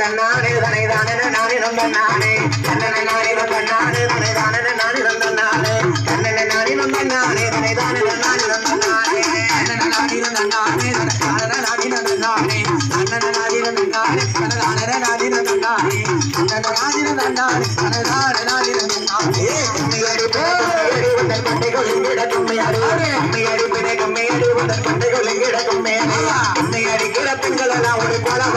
தன்னானே தனை தானே நானே நந்தன்னானே தன்னன நானே நந்தன்னானே தனை தானே நானே நந்தன்னானே தன்னன நானே நந்தன்னானே தனை தானே நானே நந்தன்னானே தன்னன நானே நந்தன்னானே தனை தானே நானே நானே தனை தானே நானே நானே தனை தானே நானே கிட பெண்கள் எல்லாம் ஒரு கொலவ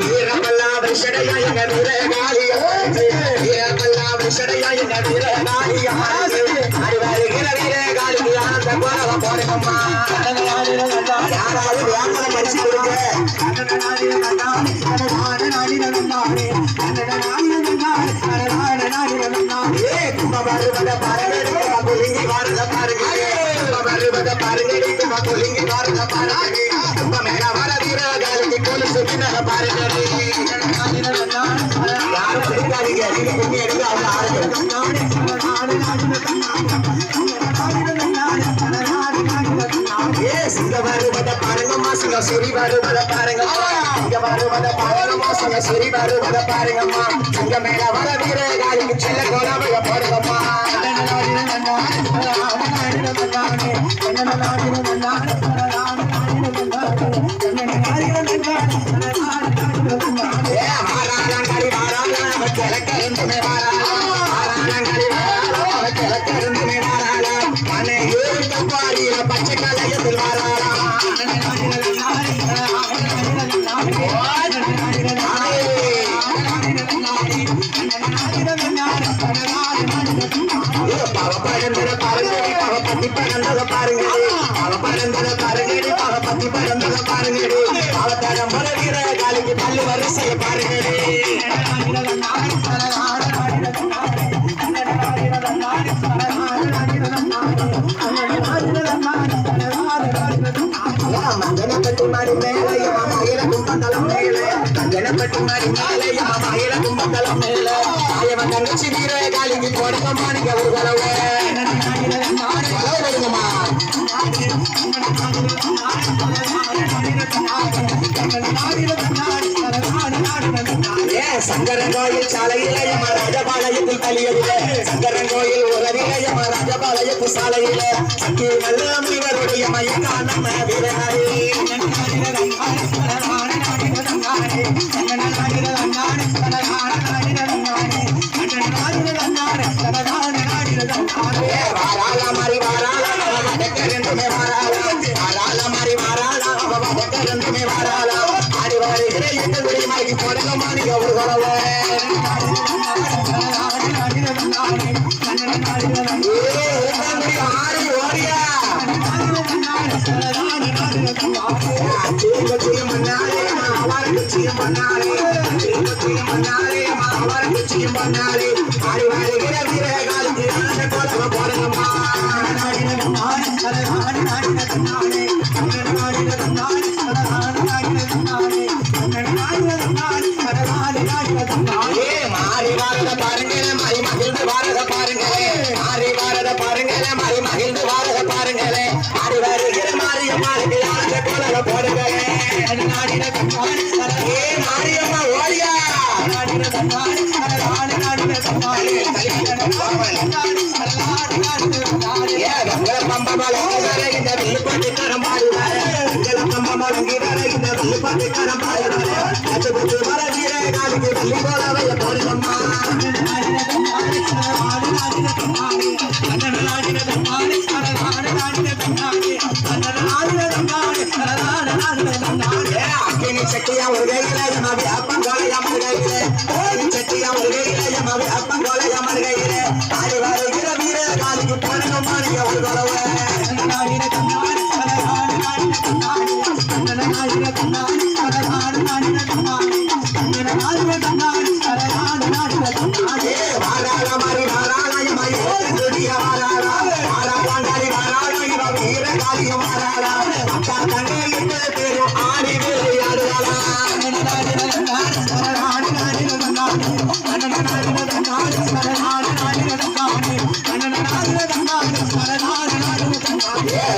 வீரமல்லா விஷடையா எங்க வீர வீரமல்ல வீரமல்லா விஷடையா எங்க வீர காளியா அறிவாருகிற வீர காளிக்கு ஆனந்த கோலவ போடுங்கம்மா யாராவது வேப்பரை பறிச்சு கொடுங்க பாருங்க பாருங்க. பாருங்கம்மா சிங்க வருவத பாருங்கம்மா சிங்க வருவத பாருங்கம்மா சிங்க சிரி வருவத பாருங்கம்மா மேல வர வீர சில்ல கோலாவைய பறந்தத பாருங்கடி பவ பத்தி பறந்தத பாருங்கடி. பவப்பழந்தத பாருங்கடி பவ பத்தி பறந்தத பாருங்கடி. அவதாரம் வீர காலிக்கு பல்லு வரிசைய பாருங்கடி. மஞ்சனப்பட்டு மாறி மேலே மயில மஞ்சனப்பட்டு மாறி வீர காலிக்கு கொடுக்கம்மா மாணிக்க ஒரு கலவை ஏ சங்கரன் கோயில் சாலையில யம ராஜபாளையத்தில் கலியதில சங்கரன் கோயில் உறவில யம ராஜபாளையத்து சாலையில. சக்தி நல்ல முனிவருடைய மயக்கான நம்ம ஏ வெங்கல பம்ப மலங்கிறாரே இந்த வில்லுப்பாட்டு கரம் பாடுவாரே அச்சு புச்சு வர வீர காலிக்கு வெள்ளி போலவைய போடுங்கம்மா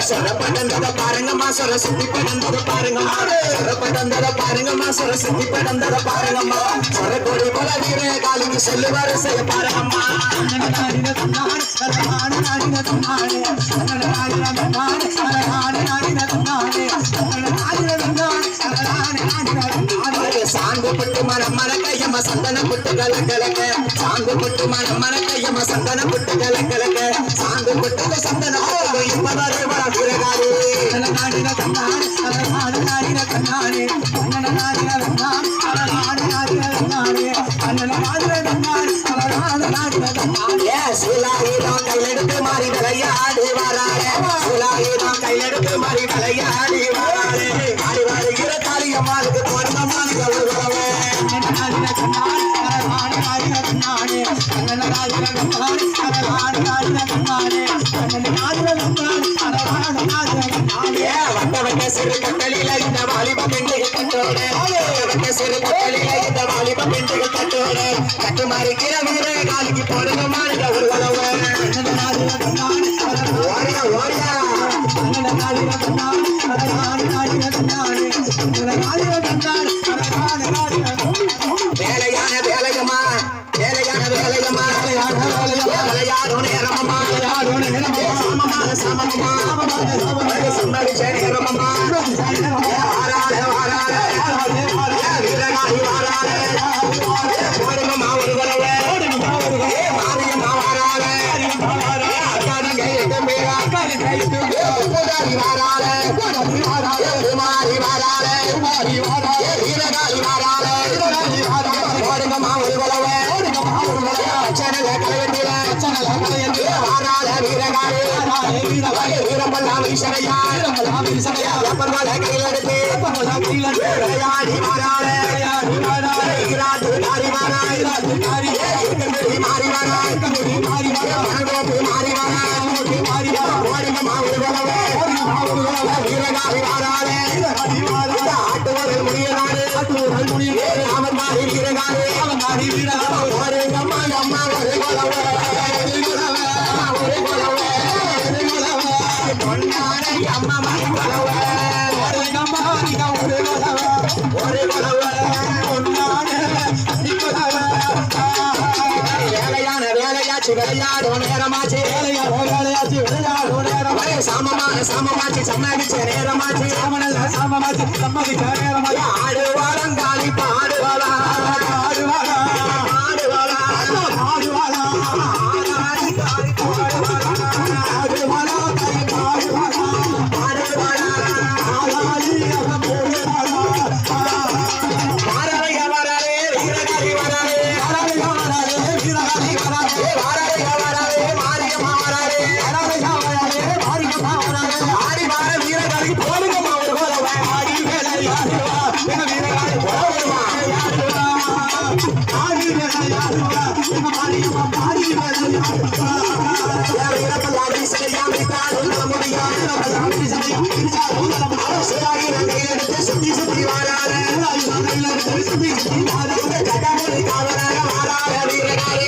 சொரப்படந்தத பாருங்கம்மா சொரசுத்தி படந்தத பாருங்கம்மா சொரப்படந்தத பாருங்கம்மா சொரசுத்தி படந்தத பாருங்கம்மா சொரக்கொடி போல வீர காலிக்கு செல்லு வரிசைய பாருங்கம்மா சாந்து புட்டு மனம் மரக்கையம்ம சந்தன புட்டு கலக்கலக்க சாந்து புட்டு மனம் மரக்கையம்ம சந்தன புட்டு எடுத்து கையிலெடுத்து மாறி விளையாடி வராளே ஆடி வருகிற காளியம்மாளுக்கு பொருந்தம்மா கௌரவமே ஏ சிறு கட்டளில இந்த வாலிப பெண்கள் கட்டோட. சிறு கட்டளில இந்த வாலிப பெண்கள் கட்டோட. கட்டு மாறிக்கிற வீர காலிக்கு பொருந்தம்மா மாறி மாறி மாறி வாராளே. ஈராட்டு காரி வாராய் இருக்கங்கடி மாறி வாராய் மனதோப்பு மாறி வேலையாச்சு விளையாடும் நேரமாச்சு. ஒரே சாமமான சாமமாச்சு சம்மதிச்ச நேரமாச்சு. ஆடு வீரப்பல்லாடி செய்யாமி காடு முடியாது சிவாகி கையிலெடுத்து சுத்தி சுத்தி வாராளே கட்டாமொழி காவலாக வாராளே வீரகாரி ஏ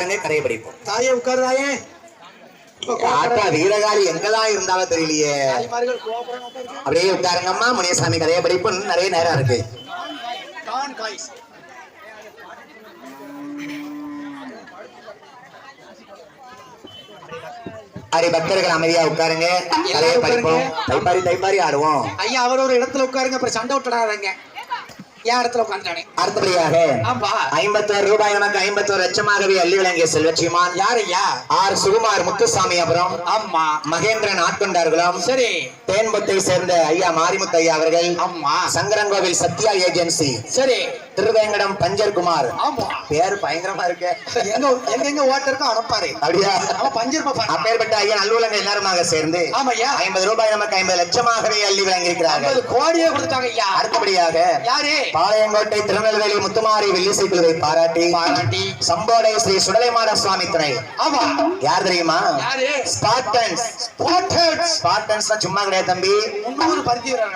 உட்காருங்க கரையை படிப்போம். தாயே உட்காருதாயே ஆட்டா எங்கதான் இருந்தாலும் தெரியலையே. அப்படியே உட்காருங்கம்மா முனியசாமி கதையை படிப்பு இன்னும் நிறைய நேரம் இருக்கு. அரி பக்தர்கள் அமைதியா உட்காருங்க கதையை படிப்போம். தைப்பாரி தைப்பாரி ஆடுவோம். ஐயா அவர் ஒரு இடத்துல உட்காருங்க அப்புறம் சண்டை விட்டுடாதீங்க. என் இடத்துல உட்காந்துட்டானே அடுத்தபடியாக ஐம்பத்தோரு ரூபாய் நமக்கு ஐம்பத்தோரு லட்சமாகவே அள்ளி விளங்கிய செல்வச்சிமான். யார் ஐயா ஆர். சுகுமார் முத்துசாமி அப்புறம் ஆமா. மகேந்திரன் ஆட்கொண்டார்களும். சரி. தேன்பத்தை சேர்ந்த ஐயா மாரிமுத்து ஐயா அவர்கள். ஆமா. சங்கரங்கோவில் சத்யா ஏஜென்சி. சரி. திருவேங்கடம் பஞ்சர் குமார் ஆமா. பேர் பயங்கரமா இருக்கு. எங்க எங்க எங்க அனுப்பாரு அப்படியா? பஞ்சர் அப்பேற்பட்ட ஐயா நல்லுலங்க எல்லாருமாக சேர்ந்து ஆமா ஐயா. ஐம்பது ரூபாய் நமக்கு ஐம்பது லட்சமாகவே அள்ளி வழங்கியிருக்கிறார்கள். ஐம்பது கோடியே கொடுத்தாங்க ஐயா. அடுத்தபடியாக யாரு? பாளையங்கோட்டை திருநெல்வேலி முத்துமாரி வில்லிசை குழுவை பாராட்டி பாராட்டி. சம்போடை ஸ்ரீ சுடலைமாட சுவாமி துணை. ஆமா. யார் தெரியுமா? ஸ்பார்டன்ஸ் ஸ்பாட்டர்ஸ் ஸ்பார்டன்ஸ் சும்மா கிடையாது தம்பி.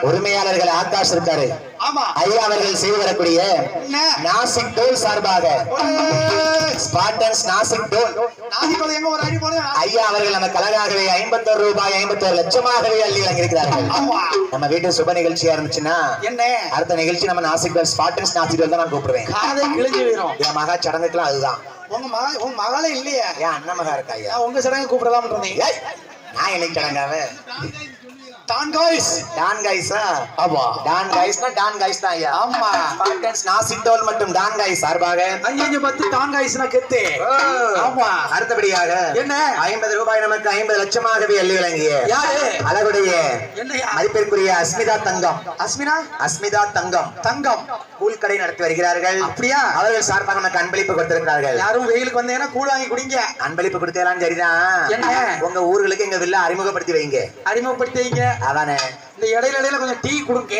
உரிமையாளர்கள் ஆகாஷ் இருக்காரு. ஆமா. ஐயா அவர்கள் செய்து வரக்கூடிய நாசிக் டோல் சார்பாக. ஸ்பார்டன்ஸ் நாசிக். டோல் ஐயா அவர்கள் நமக்கு அழகாகவே ஐம்பத்தோரு ரூபாய் ஐம்பத்தோரு லட்சமாகவே அள்ளி வழங்கியிருக்கிறார்கள். நம்ம வீட்டு சுப நிகழ்ச்சியா இருந்துச்சுன்னா என்ன? அடுத்த நிகழ்ச்சி நம்ம நாசிக் டோல் ஸ்பார்டன்ஸ் நாசிக் டோல் தான் நான் கூப்பிடுவேன். என் மகா சடங்குக்கெல்லாம் அதுதான். உங்க மக உங்க மகளே இல்லையா. ஏன் அண்ணன் மகா இருக்கா உங்க சடங்கு கூப்பிடலாம் நான் என்னைக்கு சடங்காவ? டான் காய்ஸ் டான் ஆமா. டான் தான் ஐயா ஆமா. ஸ்பார்டன்ஸ் டான் கைஸ் சார்பாக. அஞ்சு பத்து டான் காய்ஸ்னா கெத்து ஆமா. அடுத்தபடியாக என்ன? ஐம்பது ரூபாய் நமக்கு ஐம்பது லட்சமாகவே அள்ளி வழங்கிய யாரு? அழகுடைய மதிப்பிற்குரிய அஸ்மிதா தங்கம். அஸ்மினா அஸ்மிதா தங்கம். தங்கம். கூல் கடை நடத்தி வருகிறார்கள். அப்படியா? அவர்கள் சார்பாக நமக்கு அன்பளிப்பு கொடுத்திருக்கிறார்கள். யாரும் வெயிலுக்கு வந்தீங்கன்னா கூழ் வாங்கி குடிங்க. அன்பளிப்பு கொடுத்ததெல்லாம் சரிதான். என்ன? உங்க ஊர்களுக்கு எங்க வில்ல அறிமுகப்படுத்தி வைங்க. அறிமுகப்படுத்திங்க அதானே? இந்த இடையில இடையில கொஞ்சம் டீ கொடுங்க.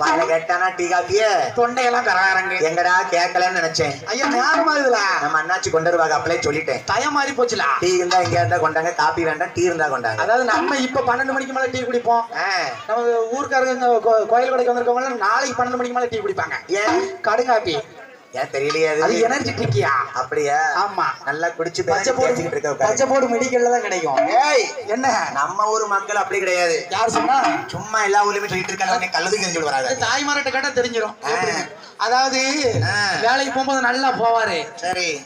வாயில கேட்டானா டீ காப்பிய? தொண்டையெல்லாம் கரகாரங்க. எங்கடா கேட்கலன்னு நினைச்சேன். ஐயா நேரமா இதுல நம்ம அண்ணாச்சி கொண்டு வருவாங்க அப்பளே சொல்லிட்டேன். டயம் மாறி போச்சுல? டீ இருந்தா இங்க இருந்தா கொண்டாங்க காப்பி வேண்டாம் டீ இருந்தா கொண்டாங்க. அதாவது நம்ம இப்ப பன்னெண்டு மணிக்கு மேல டீ குடிப்போம். நம்ம ஊருக்காரங்க கோயில் கடைக்கு வந்திருக்கவங்க நாளைக்கு பன்னெண்டு மணிக்கு மேல டீ குடிப்பாங்க. ஏன்? கடுங்காப்பி ஏன் தெரியலையே அது? எனர்ஜி ட்ரிக்கியா அப்படியா? ஆமா. நல்லா குடிச்சு பச்சை போடு. பச்சை போடு மெடிக்கல்ல தான் கிடைக்கும். ஏய்! என்ன? நம்ம ஊர் மக்கள் அப்படி கிடையாது. யார் சொன்னா? சும்மா எல்லா ஊர்லயுமே சொல்லிட்டு இருக்காங்க. கழுது தெரிஞ்சு வராங்க தாய்மார்கிட்ட கேட்டா தெரிஞ்சிடும். அதாவது. வேலைக்கு போகும்போது நல்லா போவாரு. சரி.